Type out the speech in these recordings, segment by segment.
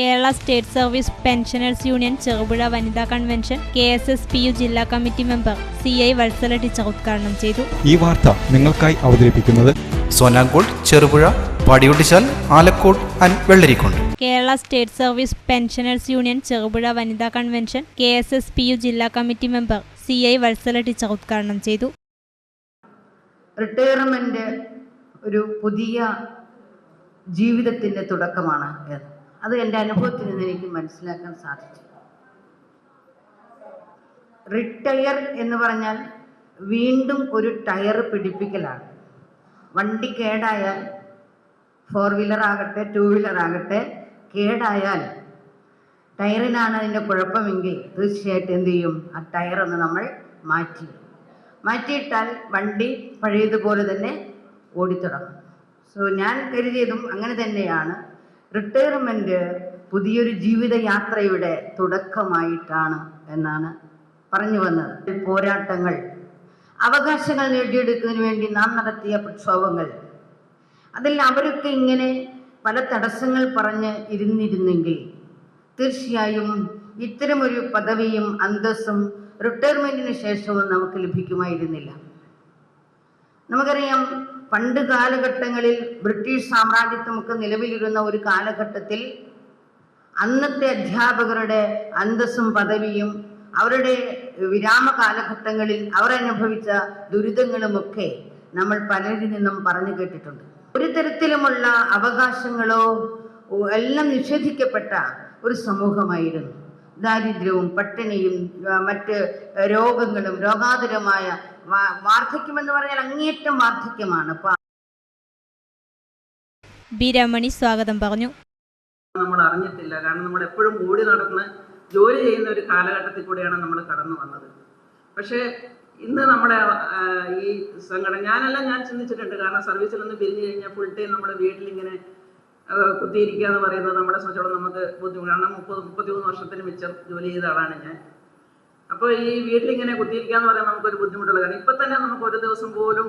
Kerala state service pensioners union Cherupuzha വനിതാ convention K S S P U ജില്ലാ committee member C I Valsala teacher ഉദ്ഘാടനം ചെയ്തു. ഈ വാർത്ത നിങ്ങൾക്കായി അവതരിപ്പിക്കുന്നത് Sonankode Cherupuzha വടിയൊടിച്ചാൽ Alakode and Vellarikode. Kerala state service pensioners union Cherupuzha വനിതാ convention K S S P U ജില്ലാ committee member C I Valsala teacher ഉദ്ഘാടനം ചെയ്തു. റിട്ടയർമെന്റ് ഒരു പുതിയ ജീവിതത്തിന്റെ തുടക്കമാണ്. എന്ന് അത് എന്റെ അനുഭവത്തിൽ നിന്ന് എനിക്ക് മനസ്സിലാക്കാൻ സാധിച്ചു. റിട്ടയർ എന്ന് പറഞ്ഞാൽ വീണ്ടും ഒരു ടയർ പിടിപ്പിക്കലാണ്. വണ്ടി കേടായാൽ ഫോർ വീലർ ആകട്ടെ ടു വീലർ ആകട്ടെ കേടായാൽ ടയറിനാണ് അതിന്റെ കുഴപ്പമെങ്കിൽ തീർച്ചയായിട്ടും എന്ത് ചെയ്യും? ആ ടയറൊന്ന് നമ്മൾ മാറ്റി. മാറ്റിയിട്ടാൽ വണ്ടി പഴയതുപോലെ തന്നെ ഓടിത്തുടങ്ങും. സോ ഞാൻ കരുതിയതും അങ്ങനെ തന്നെയാണ്. റിട്ടയർമെന്റ് പുതിയൊരു ജീവിതയാത്രയുടെ തുടക്കമായിട്ടാണ് എന്നാണ് പറഞ്ഞു വന്നത്. പോരാട്ടങ്ങൾ അവകാശങ്ങൾ നേടിയെടുക്കുന്നതിന് വേണ്ടി നാം നടത്തിയ പ്രക്ഷോഭങ്ങൾ അതിൽ അവരൊക്കെ ഇങ്ങനെ പല തടസ്സങ്ങൾ പറഞ്ഞ് ഇരുന്നിരുന്നെങ്കിൽ തീർച്ചയായും ഇത്തരമൊരു പദവിയും അന്തസ്സും റിട്ടയർമെന്റിന് ശേഷവും നമുക്ക് ലഭിക്കുമായിരുന്നില്ല. നമുക്കറിയാം പണ്ട് കാലഘട്ടങ്ങളിൽ ബ്രിട്ടീഷ് സാമ്രാജ്യത്വമൊക്കെ നിലവിലിരുന്ന ഒരു കാലഘട്ടത്തിൽ അന്നത്തെ അധ്യാപകരുടെ അന്തസ്സും പദവിയും അവരുടെ വിരാമ കാലഘട്ടങ്ങളിൽ അവർ അനുഭവിച്ച ദുരിതങ്ങളുമൊക്കെ നമ്മൾ പലരിൽ നിന്നും പറഞ്ഞു കേട്ടിട്ടുണ്ട്. ഒരു തരത്തിലുമുള്ള അവകാശങ്ങളോ എല്ലാം നിഷേധിക്കപ്പെട്ട ഒരു സമൂഹമായിരുന്നു. ദാരിദ്ര്യവും പട്ടിണിയും മറ്റ് രോഗങ്ങളും രോഗാതുരമായ വാർദ്ധക്യം എന്ന് പറഞ്ഞാൽ അങ്ങേറ്റം വാർദ്ധക്യമാണ്. ബി രമണി സ്വാഗതം പറഞ്ഞു. നമ്മൾ അറിഞ്ഞിട്ടില്ല. കാരണം നമ്മൾ എപ്പോഴും ഓടി നടന്ന് ജോലി ചെയ്യുന്ന ഒരു കാലഘട്ടത്തിൽ കൂടെയാണ് നമ്മൾ കടന്നു വന്നത്. പക്ഷേ ഇന്ന് നമ്മുടെ ഈ സംഘടന ഞാനെല്ലാം ഞാൻ ചിന്തിച്ചിട്ടുണ്ട്. കാരണം സർവീസിൽ നിന്ന് പിരിഞ്ഞു കഴിഞ്ഞാൽ ഫുൾ ടൈം നമ്മുടെ വീട്ടിലിങ്ങനെ ഇങ്ങനെ കുത്തിയിരിക്കുക എന്ന് പറയുന്നത് നമ്മുടെ സംബന്ധിച്ചോളം നമുക്ക് ബുദ്ധിമുട്ട് കാരണം മുപ്പത് മുപ്പത്തിമൂന്ന് വർഷത്തിന് മിച്ചം ജോലി ചെയ്ത ആളാണ് ഞാൻ. അപ്പോൾ ഈ വീട്ടിലിങ്ങനെ കുത്തിയിരിക്കാന്ന് പറയാൻ നമുക്കൊരു ബുദ്ധിമുട്ടുള്ള കാര്യം ഇപ്പൊ തന്നെ നമുക്ക് ഒരു ദിവസം പോലും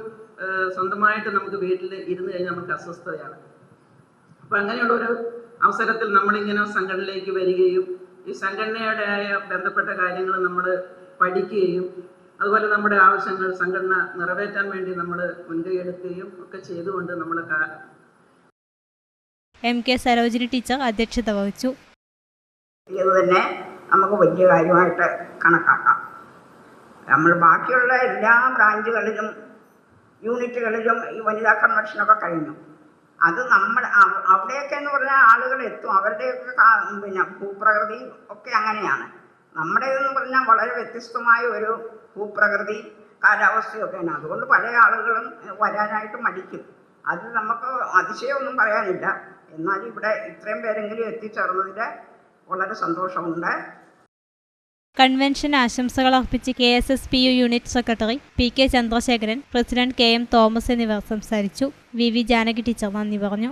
സ്വന്തമായിട്ട് നമുക്ക് വീട്ടിൽ ഇരുന്ന് കഴിഞ്ഞാൽ നമുക്ക് അസ്വസ്ഥതയാണ്. അപ്പൊ അങ്ങനെയുള്ള ഒരു അവസരത്തിൽ നമ്മളിങ്ങനെ സംഘടനയിലേക്ക് വരികയും ഈ സംഘടനയുടെ ആയ ബന്ധപ്പെട്ട കാര്യങ്ങൾ നമ്മൾ പഠിക്കുകയും അതുപോലെ നമ്മുടെ ആവശ്യങ്ങൾ സംഘടന നിറവേറ്റാൻ വേണ്ടി നമ്മൾ മുൻകൈ എടുക്കുകയും ഒക്കെ ചെയ്തുകൊണ്ട് നമ്മൾ എം കെ സരോജിനി ടീച്ചർ അധ്യക്ഷത വഹിച്ചു. തന്നെ. നമുക്ക് വലിയ കാര്യമായിട്ട് കണക്കാക്കാം. നമ്മൾ ബാക്കിയുള്ള എല്ലാ ബ്രാഞ്ചുകളിലും യൂണിറ്റുകളിലും ഈ വനിതാ കൺവെൻഷനൊക്കെ കഴിഞ്ഞു. അത് നമ്മൾ അവിടെയൊക്കെ എന്ന് പറഞ്ഞാൽ ആളുകൾ എത്തും. അവരുടെയൊക്കെ പിന്നെ ഭൂപ്രകൃതി ഒക്കെ അങ്ങനെയാണ്. നമ്മുടേതെന്ന് പറഞ്ഞാൽ വളരെ വ്യത്യസ്തമായ ഒരു ഭൂപ്രകൃതി കാലാവസ്ഥയൊക്കെയാണ് അതുകൊണ്ട് പല ആളുകളും വരാനായിട്ട് മടിക്കും. അത് നമുക്ക് അതിശയമൊന്നും പറയാനില്ല. എന്നാൽ ഇവിടെ ഇത്രയും പേരെങ്കിലും എത്തിച്ചേർന്നതിൽ വളരെ സന്തോഷമുണ്ട്. കൺവെൻഷൻ ആശംസകൾ അർപ്പിച്ച് K S S P U unit secretary P K Chandrasekharan president K M Thomas എന്നിവർ സംസാരിച്ചു. വി വി ജാനകി ടീച്ചർ നന്ദി പറഞ്ഞു.